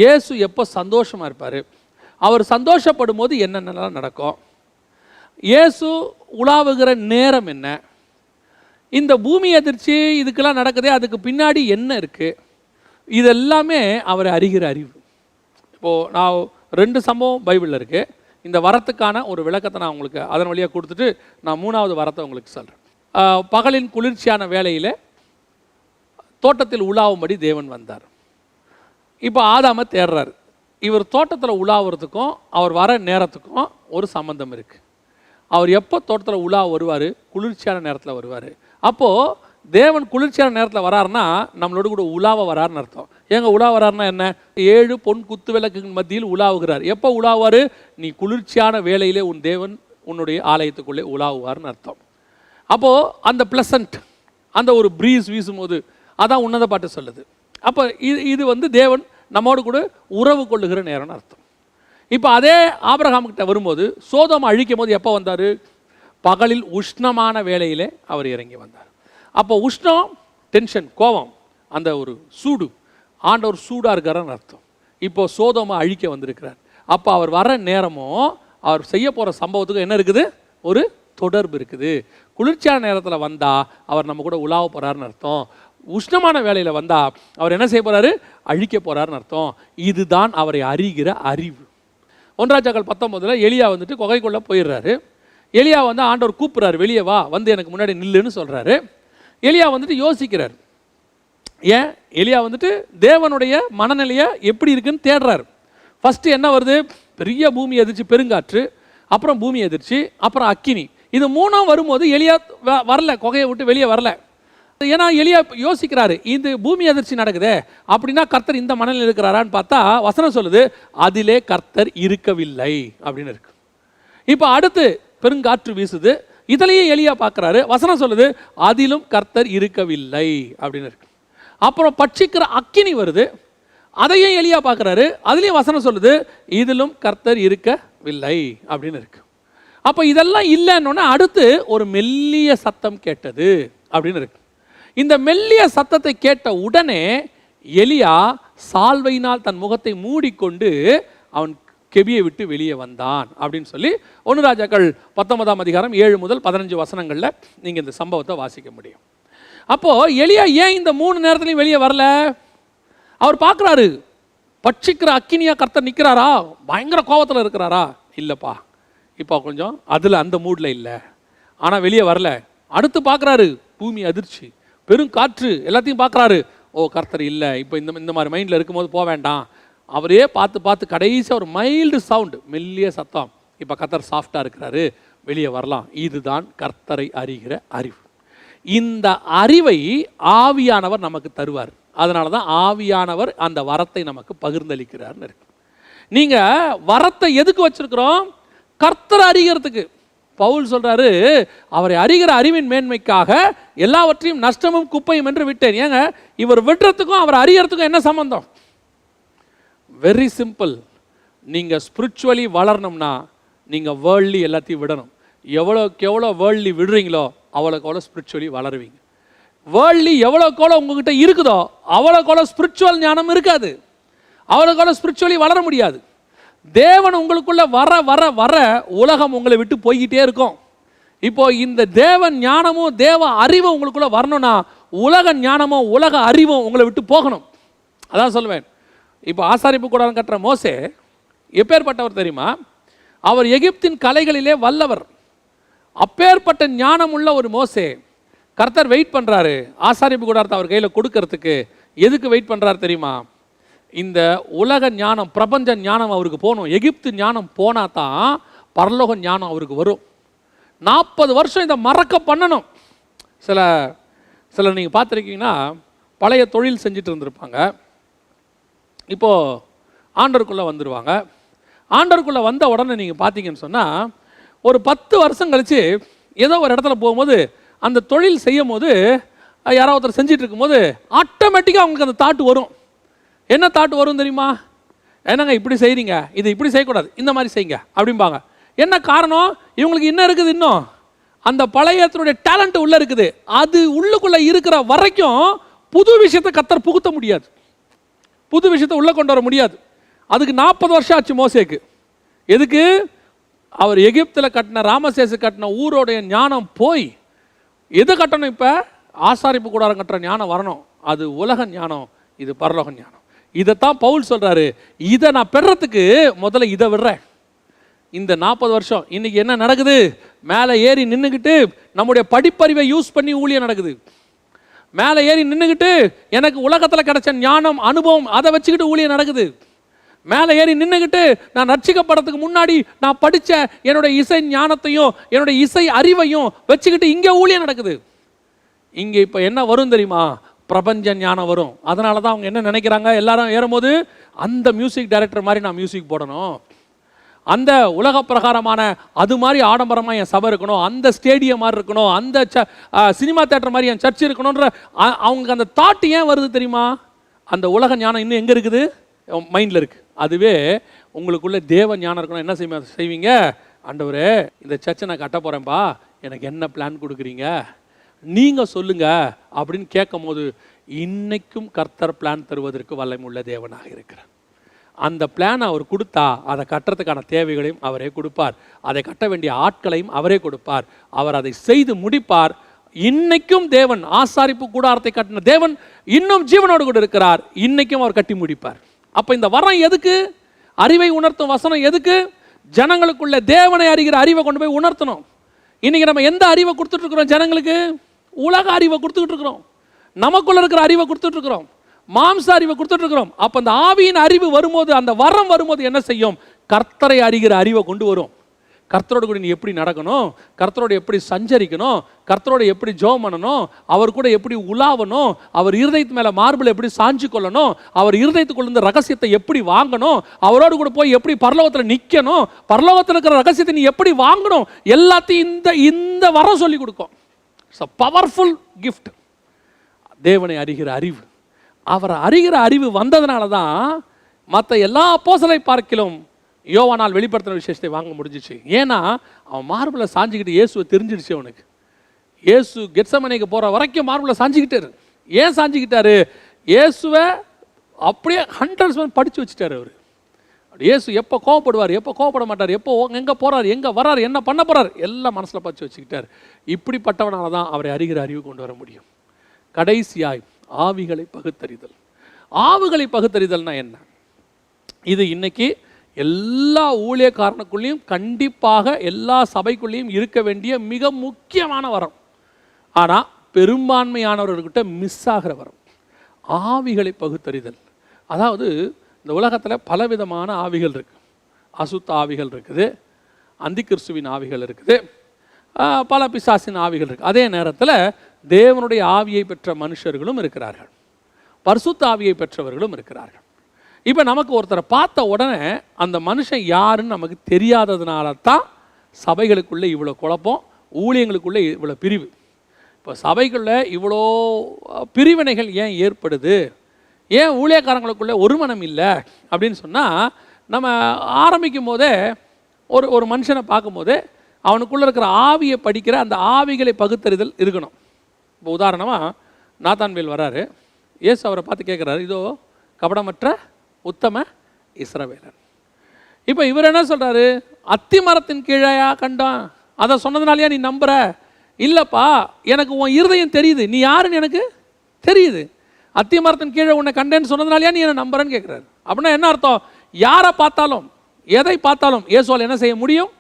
இயேசு எப்போ சந்தோஷமாக இருப்பார்? அவர் சந்தோஷப்படும் போது என்னென்னலாம் நடக்கும்? இயேசு உலாவுகிற நேரம் என்ன? இந்த பூமி அதிர்ச்சி இதுக்கெல்லாம் நடக்குதே அதுக்கு பின்னாடி என்ன இருக்குது இதெல்லாமே அவர் அறிகிற அறிவு. இப்போது நான் ரெண்டு சம்பவம் பைபிளில் இருக்குது இந்த வரத்துக்கான ஒரு விளக்கத்தை நான் உங்களுக்கு அதன் வழியாக கொடுத்துட்டு நான் மூணாவது வரத்தை உங்களுக்கு சொல்கிறேன் பகலின் குளிர்ச்சியான வேலையில் தோட்டத்தில் உலாவும்படி தேவன் வந்தார். இப்போ ஆதாம தேடுறாரு இவர் தோட்டத்தில் உலாவுறதுக்கும் அவர் வர நேரத்துக்கும் ஒரு சம்பந்தம் இருக்குது அவர் எப்போ தோட்டத்தில் உலா வருவார்? குளிர்ச்சியான நேரத்தில் வருவார். அப்போது தேவன் குளிர்ச்சியான நேரத்தில் வராருன்னா நம்மளோட கூட உலாவ வராருன்னு அர்த்தம். ஏங்க உலா வராருன்னா என்ன? ஏழு பொன் குத்து விளக்குகள் மத்தியில் உலாவுகிறார். எப்போ உலாவார்? நீ குளிர்ச்சியான வேலையிலே உன் தேவன் உன்னுடைய ஆலயத்துக்குள்ளே உலாவுவார்னு அர்த்தம். அப்போது அந்த ப்ளசண்ட் அந்த ஒரு ப்ரீஸ் வீசும்போது அதான் உன்னத பாட்டு சொல்லுது. அப்போ இது இது வந்து தேவன் நம்மோடு கூட உறவு கொள்ளுகிற நேரம்னு அர்த்தம். இப்போ அதே ஆபிரகாம்கிட்ட வரும்போது சோதம் அழிக்கும் போது எப்போ வந்தார்? பகலில் உஷ்ணமான வேலையிலே அவர் இறங்கி வந்தார். அப்போ உஷ்ணம் டென்ஷன் கோபம் அந்த ஒரு சூடு ஆண்டவர் சூடாக இருக்காருன்னு அர்த்தம். இப்போ சோதோமை அழிக்க வந்திருக்கிறார். அப்போ அவர் வர நேரமும் அவர் செய்ய போகிற சம்பவத்துக்கும் என்ன இருக்குது? ஒரு தொடர்பு இருக்குது. குளிர்ச்சியான நேரத்தில் வந்தால் அவர் நம்ம கூட உலாவ போகிறாருன்னு அர்த்தம். உஷ்ணமான வேலையில் வந்தால் அவர் என்ன செய்ய போகிறாரு அழிக்க போகிறாருன்னு அர்த்தம். இதுதான் அவரை அறிகிற அறிவு. ஒன்றாச்சாக்கள் பத்தொம்போதில் எலியா வந்துட்டு குகைக்குள்ளே போயிடுறாரு. எலியா வந்து ஆண்டவர் கூப்பிட்றாரு வெளியே வா வந்து எனக்கு முன்னாடி நில்லுன்னு சொல்கிறாரு எலியா வந்துட்டு யோசிக்கிறார். ஏன்? எலியா வந்துட்டு தேவனுடைய மனநிலையை எப்படி இருக்குன்னு தேடுறாரு. ஃபஸ்ட்டு என்ன வருது? பெரிய பூமி எதிர்ச்சி பெருங்காற்று அப்புறம் பூமி எதிர்ச்சி அப்புறம் அக்கினி. இது மூணாம் வரும்போது எலியா வ- வரல குகையை விட்டு வெளியே வரல. ஏன்னா எளியா யோசிக்கிறாரு இது பூமி அதிர்ச்சி நடக்குதே அப்படின்னா கர்த்தர் இந்த மணலில் இருக்கிறாரான்னு பார்த்தா வசனம் சொல்லுது அதிலே கர்த்தர் இருக்கவில்லை அப்படின்னு இருக்கு. இப்போ அடுத்து பெருங்காற்று வீசுது இதுலேயும் எளியா பார்க்கறாரு வசனம் சொல்லுது அதிலும் கர்த்தர் இருக்கவில்லை அப்படின்னு இருக்கு. அப்புறம் பட்சிக்கிற அக்கினி வருது அதையும் எளியா பார்க்கறாரு அதுலேயும் வசனம் சொல்லுது இதிலும் கர்த்தர் இருக்கவில்லை அப்படின்னு இருக்கு. அப்போ இதெல்லாம் இல்லைன்னொன்னே அடுத்து ஒரு மெல்லிய சத்தம் கேட்டது அப்படின்னு இருக்கு. இந்த மெல்லிய சத்தத்தை கேட்ட உடனே எலியா சால்வையினால் தன் முகத்தை மூடிக்கொண்டு அவன் கெபியை விட்டு வெளியே வந்தான் அப்படின்னு சொல்லி ஒன்று ராஜாக்கள் பத்தொன்பதாம் அதிகாரம் ஏழு முதல் பதினஞ்சு வசனங்களில் நீங்கள் இந்த சம்பவத்தை வாசிக்க முடியும். அப்போது எலியா ஏன் இந்த மூணு நேரத்துலையும் வெளியே வரல? அவர் பார்க்குறாரு பட்சிக்கிற அக்கினியா கர்த்தர் நிற்கிறாரா பயங்கர கோபத்தில் இருக்கிறாரா? இல்லைப்பா இப்போ கொஞ்சம் அதில் அந்த மூடில் இல்லை. ஆனால் வெளியே வரல. அடுத்து பார்க்குறாரு பூமி அதிர்ச்சி. பெரும் காற்று எல்லாத்தையும் பார்க்குறாரு. ஓ கர்த்தர் இல்லை. இப்போ இந்த இந்த மாதிரி மைண்டில் இருக்கும்போது போக வேண்டாம். அவரே பார்த்து பார்த்து கடைசியாக ஒரு மைல்டு சவுண்டு மெல்லிய சத்தம். இப்போ கர்த்தர் சாஃப்டாக இருக்கிறாரு. வெளியே வரலாம். இதுதான் கர்த்தரை அறிகிற அறிவு. இந்த அறிவை ஆவியானவர் நமக்கு தருவார். அதனால தான் ஆவியானவர் அந்த வரத்தை நமக்கு பகிர்ந்தளிக்கிறார்னு இருக்கு. நீங்கள் வரத்தை எதுக்கு வச்சிருக்கிறோம்? கர்த்தரை அறிகிறதுக்கு. பவுல் சொல்கிறாரு அவரை அறிகிற அறிவின் மேன்மைக்காக எல்லாவற்றையும் நஷ்டமும் குப்பையும் என்று விட்டேன். ஏங்க இவர் விடுறதுக்கும் அவர் அறியறதுக்கும் என்ன சம்பந்தம்? வெரி சிம்பிள் நீங்கள் ஸ்பிரிச்சுவலி வளரணும்னா நீங்கள் வேர்ல்ட்லி எல்லாத்தையும் விடணும். எவ்வளோக்கு எவ்வளோ வேர்ல்ட்லி விடுறீங்களோ அவ்வளோக்கு அவ்வளோ ஸ்பிரிச்சுவலி வளருவீங்க. வேர்ல்ட்லி எவ்வளோக்கு எவ்வளோ உங்ககிட்ட இருக்குதோ அவ்வளோக்கு அவ்வளோ ஸ்பிரிச்சுவல் ஞானம் இருக்காது. அவ்வளோக்கு அவ்வளோ ஸ்பிரிச்சுவலி வளர முடியாது. தேவன் உங்களுக்குள்ளே வர வர வர உலகம் உங்களை விட்டு போய்கிட்டே இருக்கும். இப்போ இந்த தேவன் ஞானமும் தேவ அறிவும் உங்களுக்குள்ளே வரணும்னா உலக ஞானமும் உலக அறிவும் உங்களை விட்டு போகணும். அதான் சொல்லுவேன் இப்போ ஆசாரிப்பு கூடாரம் கட்டுற மோசே எப்பேற்பட்டவர் தெரியுமா? அவர் எகிப்தின் கலைகளிலே வல்லவர். அப்பேற்பட்ட ஞானம் உள்ள ஒரு மோசே. கர்த்தர் வெயிட் பண்ணுறாரு ஆசாரிப்பு கூடாரத்தை அவர் கையில் கொடுக்கறதுக்கு. எதுக்கு வெயிட் பண்ணுறாரு தெரியுமா? இந்த உலக ஞானம் பிரபஞ்ச ஞானம் அவருக்கு போகணும். எகிப்து ஞானம் போனால் தான் பரலோக ஞானம் அவருக்கு வரும். நாற்பது வருஷம் இதை மறக்க பண்ணணும். சில சில நீங்கள் பார்த்துருக்கீங்கன்னா பழைய தொழில் செஞ்சுட்டு இருந்திருப்பாங்க. இப்போது ஆண்டருக்குள்ளே வந்துடுவாங்க ஆண்டருக்குள்ளே வந்த உடனே நீங்கள் பார்த்தீங்கன்னு சொன்னால் ஒரு பத்து வருஷம் கழித்து ஏதோ ஒரு இடத்துல போகும்போது அந்த தொழில் செய்யும் போது யாராவது ஒருத்தர் செஞ்சுட்டு இருக்கும்போது ஆட்டோமேட்டிக்காக அவங்களுக்கு அந்த தாட்டு வரும். என்ன தாட்டு வரும் தெரியுமா? என்னங்க இப்படி செய்கிறீங்க இது இப்படி செய்யக்கூடாது. இந்த மாதிரி செய்யுங்க. அப்படிம்பாங்க. என்ன காரணம்? இவங்களுக்கு என்ன இருக்குது இன்னும். அந்த பழையத்தினுடைய டேலண்ட் உள்ளே இருக்குது. அது உள்ளுக்குள்ளே இருக்கிற வரைக்கும் புது விஷயத்தை கத்தர் புகுத்த முடியாது. புது விஷயத்தை உள்ளே கொண்டு வர முடியாது. அதுக்கு நாற்பது வருஷம் ஆச்சு மோசேக்கு. எதுக்கு? அவர் எகிப்தில் கட்டின ராமசேசு கட்டின ஊரோடைய ஞானம் போய் எது கட்டணும் இப்போ? ஆசாரிப்பு கூடாரம் கட்டுற ஞானம் வரணும். அது உலக ஞானம். இது பரலோக ஞானம். இதைத்தான் பவுல் சொல்கிறாரு இதை நான் பெறத்துக்கு முதல்ல இதை விடுறேன். இந்த நாற்பது வருஷம் இன்னைக்கு என்ன நடக்குது? மேலே ஏறி நின்றுக்கிட்டு நம்முடைய படிப்பறிவை யூஸ் பண்ணி ஊழியம் நடக்குது. மேலே ஏறி நின்றுக்கிட்டு எனக்கு உலகத்தில் கிடைச்ச ஞானம் அனுபவம் அதை வச்சுக்கிட்டு ஊழியம் நடக்குது. மேலே ஏறி நின்றுக்கிட்டு நான் ரட்சிக்கப்படுறதுக்கு முன்னாடி நான் படித்த என்னுடைய இசை ஞானத்தையும் என்னுடைய இசை அறிவையும் வச்சுக்கிட்டு இங்கே ஊழியம் நடக்குது. இங்கே இப்போ என்ன வரும் தெரியுமா? பிரபஞ்ச ஞானம் வரும். அதனால தான் அவங்க என்ன நினைக்கிறாங்க? எல்லாரும் ஏறும்போது அந்த மியூசிக் டைரக்டர் மாதிரி நான் மியூசிக் போடணும். அந்த உலக பிரகாரமான அது மாதிரி ஆடம்பரமாக என் சபை இருக்கணும். அந்த ஸ்டேடியம் மாதிரி இருக்கணும். அந்த ச- சினிமா தேட்டர் மாதிரி என் சர்ச் இருக்கணுன்ற அவங்களுக்கு அவங்க அந்த தாட் ஏன் வருது தெரியுமா? அந்த உலக ஞானம் இன்னும் எங்கே இருக்குது? மைண்டில் இருக்குது அதுவே உங்களுக்குள்ள தேவ ஞானம் இருக்கணும். என்ன செய்வீங்க? செய்வீங்க? ஆண்டவரே இந்த சர்ச்சை நான் கட்ட போகிறேன்ப்பா எனக்கு என்ன பிளான் கொடுக்குறீங்க? நீங்கள் சொல்லுங்க அப்படின்னு கேட்கும் போது இன்னைக்கும் கர்த்தர் பிளான் தருவதற்கு வல்லமுள்ள தேவனாக இருக்கிறார். அந்த பிளான் அவர் கொடுத்தா அதை கட்டுறதுக்கான தேவைகளையும் அவரே கொடுப்பார். அதை கட்ட வேண்டிய ஆட்களையும் அவரே கொடுப்பார். அவர் அதை செய்து முடிப்பார். இன்னைக்கும் தேவன் ஆசாரிப்பு கூடாரத்தை கட்டின தேவன் இன்னும் ஜீவனோடு கூட இருக்கிறார். இன்னைக்கும் அவர் கட்டி முடிப்பார். அப்ப இந்த வரம் எதுக்கு? அறிவை உணர்த்தும் வசனம் எதுக்கு? ஜனங்களுக்குள்ள தேவனை அறிகிற அறிவை கொண்டு போய் உணர்த்தணும். இன்னைக்கு நம்ம எந்த அறிவை கொடுத்துட்டு இருக்கிறோம் ஜனங்களுக்கு? உலக அறிவை கொடுத்துக்கிட்டு இருக்கிறோம். நமக்குள்ள இருக்கிற அறிவை கொடுத்துட்டு இருக்கிறோம். மாம்ச அறிவை கொடுத்துட்டு இருக்கிறோம். அந்த ஆவியின் அறிவு வரும்போது அந்த வரம் வரும்போது என்ன செய்யும்? கர்த்தரை அறிகிற அறிவை கொண்டு வரும். கர்த்தரோட கூட நீ எப்படி நடக்கணும்? கர்த்தரோட எப்படி சஞ்சரிக்கணும்? கர்த்தரோட எப்படி ஜோம் பண்ணணும்? அவர் கூட எப்படி உலாவணும்? அவர் இருதயத்து மேலே மார்பிள் எப்படி சாஞ்சு கொள்ளணும்? அவர் இருதயத்துக்குள்ள இருந்த ரகசியத்தை எப்படி வாங்கணும்? அவரோடு கூட போய் எப்படி பரலோகத்தில் நிற்கணும் பரலோகத்தில் இருக்கிற ரகசியத்தை நீ எப்படி வாங்கணும்? எல்லாத்தையும் இந்த இந்த வரம் சொல்லி கொடுக்கும். இட்ஸ் அ பவர்ஃபுல் கிஃப்ட் தேவனை அறிகிற அறிவு. அவரை அறிகிற அறிவு வந்ததுனால தான் மற்ற எல்லா அப்போசலை பார்க்கிலும் யோவானால் வெளிப்படுத்தின விசேஷத்தை வாங்க முடிஞ்சிச்சு. ஏன்னா அவன் மார்பில் சாஞ்சிக்கிட்டு இயேசுவை தெரிஞ்சிடுச்சு அவனுக்கு. இயேசு கெட்சமனைக்கு போகிற வரைக்கும் மார்பில் சாஞ்சிக்கிட்டாரு. ஏன் சாஞ்சிக்கிட்டாரு? இயேசுவை அப்படியே ஹண்ட்ரட்ஸ் படித்து வச்சுட்டார் அவர். இயேசு எப்போ கோவப்படுவார் எப்போ கோவப்பட மாட்டார் எப்போ எங்கே போகிறார் எங்கே வரார் என்ன பண்ண போறார் எல்லாம் மனசில் பச்சு வச்சுக்கிட்டார். இப்படிப்பட்டவனால தான் அவரை அறிகிற அறிவு கொண்டு வர முடியும். கடைசியாய் ஆவிகளை பகுத்தறிதல். ஆவுகளை பகுத்தறிதல்னா என்ன? இது இன்னைக்கு எல்லா ஊழியக்காரனுக்குள்ளேயும் கண்டிப்பாக எல்லா சபைக்குள்ளேயும் இருக்க வேண்டிய மிக முக்கியமான வரம். ஆனால் பெரும்பான்மையானவர்கிட்ட மிஸ் ஆகிற வரம். ஆவிகளை பகுத்தறிதல். அதாவது இந்த உலகத்தில் பலவிதமான ஆவிகள் இருக்குது அசுத்த ஆவிகள் இருக்குது. அந்திகிறிஸ்துவின் ஆவிகள் இருக்குது. பல பிசாசின் ஆவிகள் இருக்குது அதே நேரத்தில் தேவனுடைய ஆவியை பெற்ற மனுஷர்களும் இருக்கிறார்கள். பரிசுத்த ஆவியை பெற்றவர்களும் இருக்கிறார்கள். இப்போ நமக்கு ஒருத்தரை பார்த்த உடனே அந்த மனுஷன் யாருன்னு நமக்கு தெரியாததுனால தான் சபைகளுக்குள்ளே இவ்வளோ குழப்பம் ஊழியங்களுக்குள்ளே இவ்வளோ பிரிவு. இப்போ சபைக்குள்ளே இவ்வளோ பிரிவினைகள் ஏன் ஏற்படுது? ஏன் ஊழியக்காரங்களுக்குள்ளே ஒருமனம் இல்லை அப்படின்னு சொன்னால் நம்ம ஆரம்பிக்கும் போதே ஒரு ஒரு மனுஷனை பார்க்கும்போது அவனுக்குள்ளே இருக்கிற ஆவியை படிக்கிற அந்த ஆவிகளை பகுத்தறிதல் இருக்கணும். இப்போ உதாரணமாக நாத்தான்வேல் வராரு. இயேசு அவரை பார்த்து கேட்குறாரு இதோ கபடமற்ற உத்தம இஸ்ரவேலன். இப்போ இவர் என்ன சொல்கிறாரு அத்தி மரத்தின் கீழையா கண்டான். அதை சொன்னதுனாலயா நீ நம்புற? இல்லைப்பா எனக்கு உன் இருதயம் தெரியுது. நீ யாருன்னு எனக்கு தெரியுது. அத்தி மரத்தின் கீழே உன்னை கண்டேன்னு சொன்னதுனாலயா நீ என்ன நம்புறேன்னு கேட்குறாரு அப்படின்னா என்ன அர்த்தம்? யாரை பார்த்தாலும் எதை பார்த்தாலும் இயேசுவால் என்ன செய்ய முடியும்?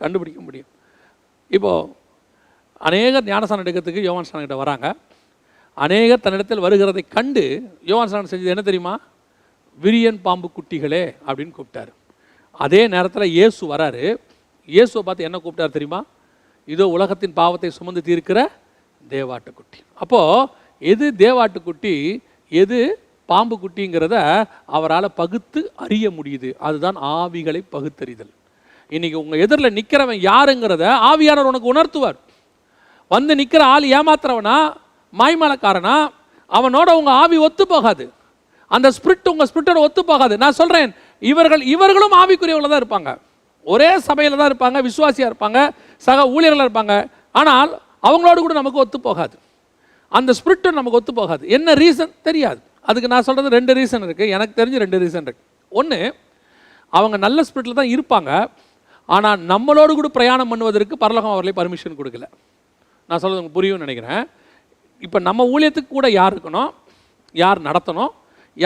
கண்டுபிடிக்க முடியும். இப்போது அநேகர் ஞானஸ்தானம் எடுக்கிறதுக்கு யோவான் ஸ்நானம் கிட்ட வராங்க. அநேகர் தன்னிடத்தில் வருகிறதை கண்டு யோவான் ஸ்நானம் செஞ்சது என்ன தெரியுமா? விரியன் பாம்பு குட்டிகளே அப்படின்னு கூப்பிட்டாரு. அதே நேரத்தில் இயேசு வராரு. இயேசுவை பார்த்து என்ன கூப்பிட்டாரு தெரியுமா? இதோ உலகத்தின் பாவத்தை சுமந்து தீர்க்கிற தேவாட்டுக்குட்டி. அப்போது எது தேவாட்டுக்குட்டி எது பாம்பு குட்டிங்கிறத அவரால் பகுத்து அறிய முடியுது. அதுதான் ஆவிகளை பகுத்தறிதல். இன்றைக்கி உங்கள் எதிரில் நிற்கிறவன் யாருங்கிறத ஆவியானவர் உனக்கு உணர்த்துவார். வந்து நிற்கிற ஆள் ஏமாத்துறவனா மாய்மலக்காரனா அவனோட உங்கள் ஆவி ஒத்து போகாது. அந்த ஸ்பிரிட் உங்கள் ஸ்பிரிட்டோட ஒத்து போகாது. நான் சொல்கிறேன் இவர்கள் இவர்களும் ஆவிக்குரியவங்கள தான் இருப்பாங்க. ஒரே சபையில் தான் இருப்பாங்க விசுவாசியாக இருப்பாங்க சக ஊழியர்களாக இருப்பாங்க. ஆனால் அவங்களோடு கூட நமக்கு ஒத்து போகாது. அந்த ஸ்பிரிட்டும் நமக்கு ஒத்து போகாது. என்ன ரீசன் தெரியாது. அதுக்கு நான் சொல்கிறது ரெண்டு ரீசன் இருக்குது எனக்கு தெரிஞ்சு ரெண்டு ரீசன் இருக்குது ஒன்று அவங்க நல்ல ஸ்பிரிட்டில் தான் இருப்பாங்க. ஆனால் நம்மளோடு கூட பிரயாணம் பண்ணுவதற்கு பரலோகம் அவர்களே பர்மிஷன் கொடுக்கல. நான் சொல்கிறது உங்களுக்கு புரியும்னு நினைக்கிறேன். இப்போ நம்ம ஊழியத்துக்கு கூட யார் இருக்கணும்? யார் நடத்தணும்?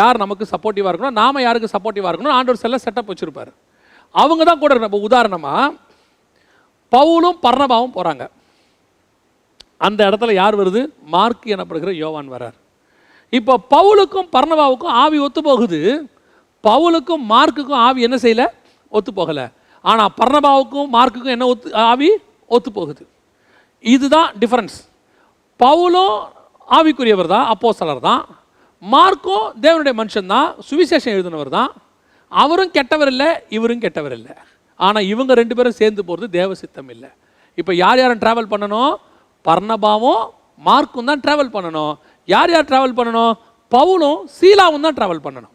யார் நமக்கு சப்போர்ட்டிவாக இருக்கணும்? நாம யாருக்கு சப்போர்ட்டிவாக இருக்கணும்? ஆண்டவர் செல்ல செட்டப் வச்சுருப்பார். அவங்க தான் கூட நம்ம உதாரணமாக பவுலும் பர்ணபாவும் போகிறாங்க அந்த இடத்துல யார் வருது? மார்க் எனப்படுகிற யோவான் வரார். இப்போ பவுலுக்கும் பர்ணபாவுக்கும் ஆவி ஒத்து போகுது. பவுலுக்கும் மார்க்குக்கும் ஆவி என்ன செய்யல? ஒத்து போகலை. ஆனால் பர்ணபாவுக்கும் மார்க்குக்கும் என்ன ஒத்து ஆவி ஒத்து போகுது. இதுதான் டிஃப்ரென்ஸ் பவுலும் ஆவிக்குரியவர் தான் சிலர் தான். மார்க்கும் தேவனுடைய மனுஷன் தான் சுவிசேஷம் எழுதினவர் தான். அவரும் கெட்டவர் இல்லை இவரும் கெட்டவர் இல்லை. ஆனால் இவங்க ரெண்டு பேரும் சேர்ந்து போகிறது தேவ சித்தம் இல்லை. இப்போ யார் யாரும் ட்ராவல் பண்ணணும்? பர்ணபாவும் மார்க்கும் தான் ட்ராவல் பண்ணணும். யார் யார் ட்ராவல் பண்ணணும்? பவுலும் சீலாவும் தான் ட்ராவல் பண்ணணும்.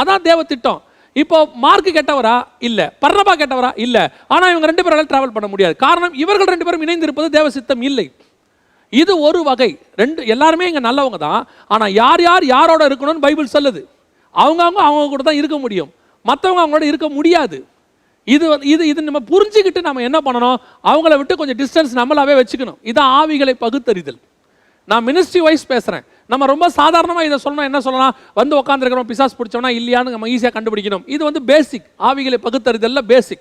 அதான் தேவ திட்டம். இப்போ மார்க் கெட்டவரா? இல்லை. பர்ணபா கெட்டவரா? இல்லை. ஆனால் இவங்க ரெண்டு பேரால் ட்ராவல் பண்ண முடியாது. காரணம் இவர்கள் ரெண்டு பேரும் இணைந்திருப்பது தேவ சித்தம் இல்லை. இது ஒரு வகை. ரெண்டு எல்லாருமே இங்கே நல்லவங்க தான். ஆனால் யார் யார் யாரோட இருக்கணும்னு பைபிள் சொல்லுது. அவங்கவுங்க அவங்க கூட தான் இருக்க முடியும். மற்றவங்க அவங்களோட இருக்க முடியாது. இது வந்து- இது இது நம்ம புரிஞ்சுக்கிட்டு நம்ம என்ன பண்ணணும்? அவங்கள விட்டு கொஞ்சம் டிஸ்டன்ஸ் நம்மளாவே வச்சுக்கணும். இதான் ஆவிகளை பகுத்தறிதல். நான் மினிஸ்ட்ரி வைஸ் பேசுகிறேன் நம்ம ரொம்ப சாதாரணமாக இதை சொல்லணும் என்ன சொல்லலாம்? வந்து உட்காந்துருக்கிறோம் பிசாஸ் பிடிச்சோம்னா இல்லையான்னு நம்ம ஈஸியாக கண்டுபிடிக்கணும். இது வந்து பேசிக் ஆவிகளை பகுத்தறிதல்ல பேசிக்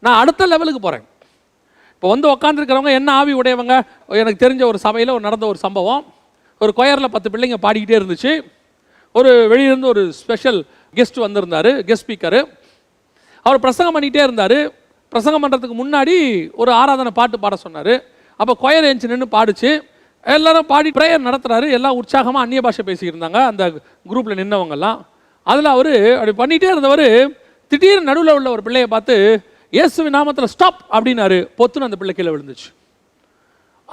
நான் அடுத்த லெவலுக்கு போகிறேன் இப்போ வந்து உட்காந்துருக்கிறவங்க என்ன ஆவி உடையவங்க? எனக்கு தெரிஞ்ச ஒரு சபையில் ஒரு நடந்த ஒரு சம்பவம். ஒரு கொயரில் பத்து பிள்ளைங்க பாடிக்கிட்டே இருந்துச்சு. ஒரு வெளியிலேருந்து ஒரு ஸ்பெஷல் கெஸ்ட் வந்திருந்தார் கெஸ்ட் ஸ்பீக்கரு அவர் பிரசங்கம் பண்ணிகிட்டே இருந்தார். பிரசங்கம் பண்ணுறதுக்கு முன்னாடி ஒரு ஆராதனை பாட்டு பாட சொன்னார். அப்போ கொயர் எஞ்சி நின்று பாடிச்சு. எல்லாரும் பாடி ப்ரேயர் நடத்துகிறாரு எல்லாம் உற்சாகமாக அந்நிய பாஷை பேசியிருந்தாங்க அந்த குரூப்பில் நின்னவங்கெல்லாம். அதில் அவர் அப்படி பண்ணிகிட்டே இருந்தவர் திடீர்னு நடுவில் உள்ள ஒரு பிள்ளையை பார்த்து இயேசுவி நாமத்தில் ஸ்டாப் அப்படின்னாரு. பொத்துன்னு அந்த பிள்ளை கீழே விழுந்துச்சு.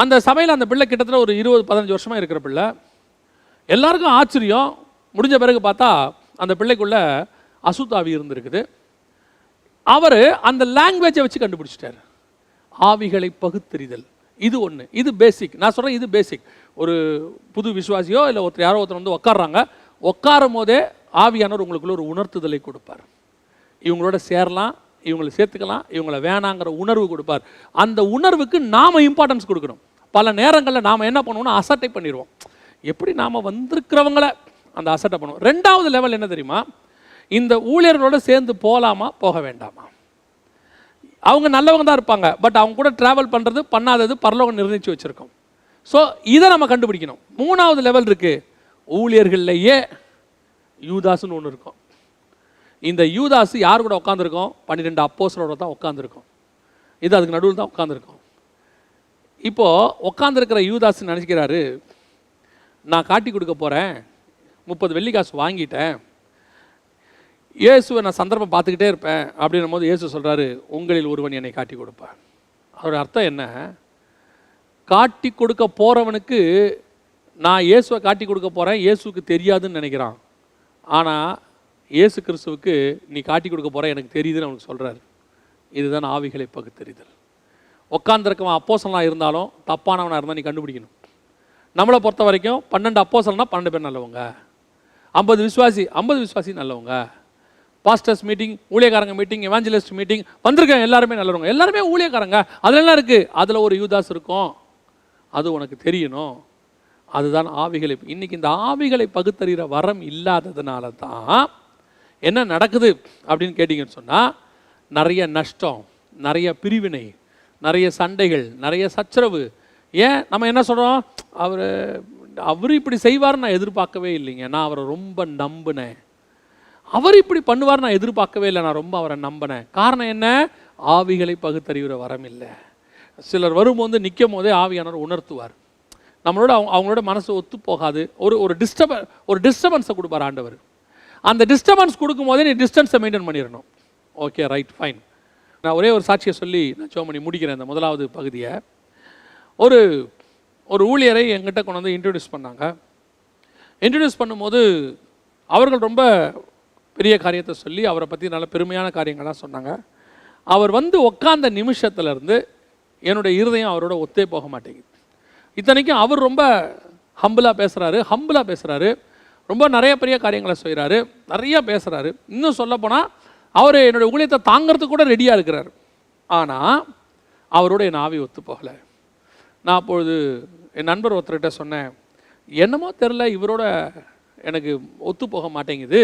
அந்த சபையில் அந்த பிள்ளை கிட்டத்தட்ட ஒரு இருபது பதினஞ்சு வருஷமாக இருக்கிற பிள்ளை. எல்லாருக்கும் ஆச்சரியம். முடிஞ்ச பிறகு பார்த்தா அந்த பிள்ளைக்குள்ளே அசுத்தாவி இருந்திருக்குது. அவர் அந்த லாங்குவேஜை வச்சு கண்டுபிடிச்சிட்டார். ஆவிகளை பகுத்தறிதல். இது ஒன்று இது பேசிக் நான் சொல்கிறேன் இது பேசிக் ஒரு புது விசுவாசியோ இல்லை ஒருத்தர் யாரோ ஒருத்தர் வந்து உட்காடுறாங்க உட்காரும் போதே ஆவியானவர் உங்களுக்குள்ள ஒரு உணர்த்துதலை கொடுப்பார். இவங்களோட சேரலாம் இவங்களை சேர்த்துக்கலாம் இவங்களை வேணாங்கிற உணர்வு கொடுப்பார். அந்த உணர்வுக்கு நாம் இம்பார்ட்டன்ஸ் கொடுக்கணும். பல நேரங்களில் நாம் என்ன பண்ணுவோம்னா அசட்டை பண்ணிடுவோம். எப்படி நாம் வந்திருக்கிறவங்கள அந்த அசட்டை பண்ணுவோம். ரெண்டாவது லெவல் என்ன தெரியுமா? இந்த ஊழியர்களோட சேர்ந்து போகலாமா போக வேண்டாமா? அவங்க நல்லவங்க தான் இருப்பாங்க பட் அவங்க கூட ட்ராவல் பண்ணுறது பண்ணாதது பரலோகம் நிர்ணயித்து வச்சுருக்கோம். ஸோ இதை நம்ம கண்டுபிடிக்கணும். மூணாவது லெவல் இருக்குது ஊழியர்கள்லையே யூதாஸ்னு ஒன்று இருக்கும். இந்த யூதாஸ் யார் கூட உட்காந்துருக்கோம் பன்னிரெண்டு அப்போசலோட தான் உட்காந்துருக்கோம் இது அதுக்கு நடுவில் தான் உட்காந்துருக்கோம் இப்போது உட்காந்துருக்கிற யூதாஸ் நினச்சிக்கிறாரு நான் காட்டி கொடுக்க போகிறேன் முப்பது வெள்ளிக்காசு வாங்கிட்டேன் இயேசுவை நான் சந்தர்ப்பம் பார்த்துக்கிட்டே இருப்பேன் அப்படின்னும் போது இயேசு சொல்கிறாரு உங்களில் ஒருவன் என்னை காட்டி கொடுப்பான் அதோட அர்த்தம் என்ன? காட்டி கொடுக்க போகிறவனுக்கு நான் இயேசுவை காட்டி கொடுக்க போகிறேன் இயேசுக்கு தெரியாதுன்னு நினைக்கிறான். ஆனால் இயேசு கிறிஸ்துவுக்கு நீ காட்டி கொடுக்க போகிற எனக்கு தெரியுதுன்னு அவனுக்கு சொல்கிறாரு இதுதான் ஆவிகளை பகுத்தறிதல். உட்காந்துருக்கவன் அப்போசலாக இருந்தாலும் தப்பானவனாக இருந்தால் நீ கண்டுபிடிக்கணும். நம்மளை பொறுத்த வரைக்கும் பன்னெண்டு அப்போசல்னா பன்னெண்டு பேர் நல்லவங்க. ஐம்பது விசுவாசி ஐம்பது விசுவாசி நல்லவங்க. பாஸ்டர்ஸ் மீட்டிங் ஊழியக்காரங்க மீட்டிங் எவாஞ்சலிஸ்ட் மீட்டிங் வந்திருக்கேன் எல்லாருமே நல்லவங்க. எல்லாருமே ஊழியக்காரங்க. அதெல்லாம் இருக்குது அதில் ஒரு யூதாஸ் இருக்கும். அது உனக்கு தெரியணும். அதுதான் ஆவிகளை இன்னைக்கு இந்த ஆவிகளை பகுத்தறிகிற வரம் இல்லாததுனால தான் என்ன நடக்குது அப்படின்னு கேட்டிங்கன்னு சொன்னால் நிறைய நஷ்டம் நிறைய பிரிவினை நிறைய சண்டைகள் நிறைய சச்சரவு. ஏன்? நம்ம என்ன சொல்கிறோம் அவர் அவர் இப்படி செய்வார் நான் எதிர்பார்க்கவே இல்லைங்க. நான் அவரை ரொம்ப நம்பினேன். அவர் இப்படி பண்ணுவார் நான் எதிர்பார்க்கவே இல்லை. நான் ரொம்ப அவரை நம்பினேன். காரணம் என்ன? ஆவிகளை பகுத்தறிகிற வரம் இல்லை. சிலர் வரும்போது நிற்கும் போதே ஆவியானவர் உணர்த்துவார். நம்மளோட அவங்க அவங்களோட மனசு ஒத்து போகாது. ஒரு ஒரு டிஸ்டர்ப ஒரு டிஸ்டர்பன்ஸை கொடுப்பார் ஆண்டவர். அந்த டிஸ்டர்பன்ஸ் கொடுக்கும்போதே நீ டிஸ்டன்ஸை மெயின்டைன் பண்ணிடணும். ஓகே ரைட் ஃபைன் நான் ஒரே ஒரு சாட்சியை சொல்லி நான் சோமணி முடிக்கிறேன் இந்த முதலாவது பகுதியை. ஒரு ஒரு ஊழியரை எங்கிட்ட கொண்டு வந்து இன்ட்ரடியூஸ் பண்ணாங்க. இன்ட்ரடியூஸ் பண்ணும்போது அவர்கள் ரொம்ப பெரிய காரியத்தை சொல்லி அவரை பற்றி நல்ல பெருமையான காரியங்கள்லாம் சொன்னாங்க. அவர் வந்து உட்காந்த நிமிஷத்துலேருந்து என்னுடைய இருதயம் அவரோட ஒத்தே போக மாட்டேங்குது. இத்தனைக்கும் அவர் ரொம்ப ஹம்பிளாக பேசுகிறாரு ஹம்பிளாக பேசுகிறாரு ரொம்ப நிறைய பெரிய காரியங்களை செய்கிறாரு நிறைய பேசுகிறாரு இன்னும் சொல்லப்போனால் அவர் என்னுடைய ஊழியத்தை தாங்கிறதுக்கு கூட ரெடியாக இருக்கிறார். ஆனால் அவரோட என் ஆவி ஒத்து போகலை. நான் அப்பொழுது என் நண்பர் ஒருத்தர்கிட்ட சொன்னேன் என்னமோ தெரில இவரோட எனக்கு ஒத்து போக மாட்டேங்குது.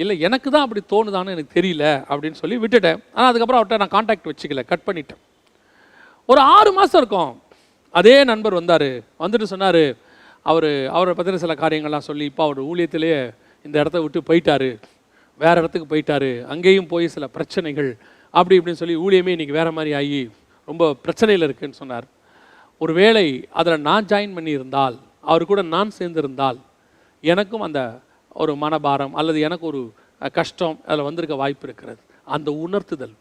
இல்லை எனக்கு தான் அப்படி தோணுதான்னு எனக்கு தெரியல அப்படின்னு சொல்லி விட்டுட்டேன். ஆனால் அதுக்கப்புறம் அவர்கிட்ட நான் காண்டாக்ட் வச்சுக்கல கட் பண்ணிட்டேன். ஒரு ஆறு மாதம் இருக்கும். அதே நண்பர் வந்தார். வந்துட்டு சொன்னார் அவர் அவரை பற்றின சில காரியங்கள்லாம் சொல்லி இப்போ அவர் ஊழியத்திலேயே இந்த இடத்த விட்டு போயிட்டாரு. வேறு இடத்துக்கு போயிட்டாரு. அங்கேயும் போய் சில பிரச்சனைகள் அப்படி இப்படின்னு சொல்லி ஊழியமே இன்றைக்கி வேறு மாதிரி ஆகி ரொம்ப பிரச்சனையில் இருக்குதுன்னு சொன்னார். ஒருவேளை அதில் நான் ஜாயின் பண்ணியிருந்தால் அவர் கூட நான் சேர்ந்திருந்தால் எனக்கும் அந்த ஒரு மனபாரம் அல்லது எனக்கு ஒரு கஷ்டம் அதில் வந்திருக்க வாய்ப்பு இருக்கிறது. அந்த உணர்த்துதல்.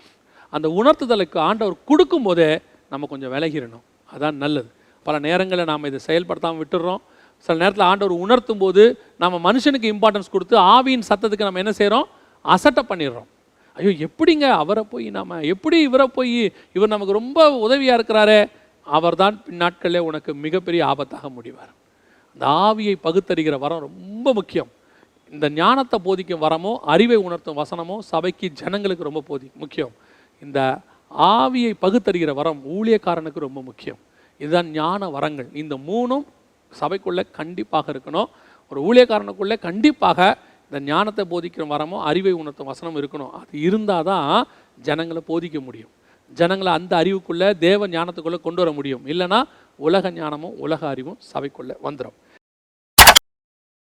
அந்த உணர்த்துதலுக்கு ஆண்டவர் கொடுக்கும்போதே நம்ம கொஞ்சம் விலகிடணும். அதான் நல்லது. பல நேரங்களில் நாம் இதை செயல்படுத்தாமல் விட்டுடுறோம் சில நேரத்தில் ஆண்டவர் உணர்த்தும் போது நம்ம மனுஷனுக்கு இம்பார்ட்டன்ஸ் கொடுத்து ஆவியின் சத்தத்துக்கு நம்ம என்ன செய்கிறோம் அசட்டை பண்ணிடுறோம். ஐயோ எப்படிங்க அவரை போய் நாம் எப்படி இவரை போய் இவர் நமக்கு ரொம்ப உதவியாக இருக்கிறாரே? அவர்தான் பின்னாட்களே உனக்கு மிகப்பெரிய ஆபத்தாக முடிவார். அந்த ஆவியை பகுத்தறிகிற வரம் ரொம்ப முக்கியம். இந்த ஞானத்தை போதிக்கும் வரமோ அறிவை உணர்த்தும் வசனமோ சபைக்கு ஜனங்களுக்கு ரொம்ப போதி முக்கியம். இந்த ஆவியை பகுத்தறிகிற வரம் ஊழியக்காரனுக்கு ரொம்ப முக்கியம். இதுதான் ஞான வரங்கள். இந்த மூணும் சபைக்குள்ளே கண்டிப்பாக இருக்கணும். ஒரு ஊழியக்காரனுக்குள்ளே கண்டிப்பாக இந்த ஞானத்தை போதிக்கிற வரமோ அறிவை உணர்த்தும் வசனம் இருக்கணும். அது இருந்தால் தான் ஜனங்களை போதிக்க முடியும். ஜனங்களை அந்த அறிவுக்குள்ளே தேவ ஞானத்துக்குள்ளே கொண்டு வர முடியும். இல்லைன்னா உலக ஞானமும் உலக அறிவும் சபைக்குள்ளே வந்துடும்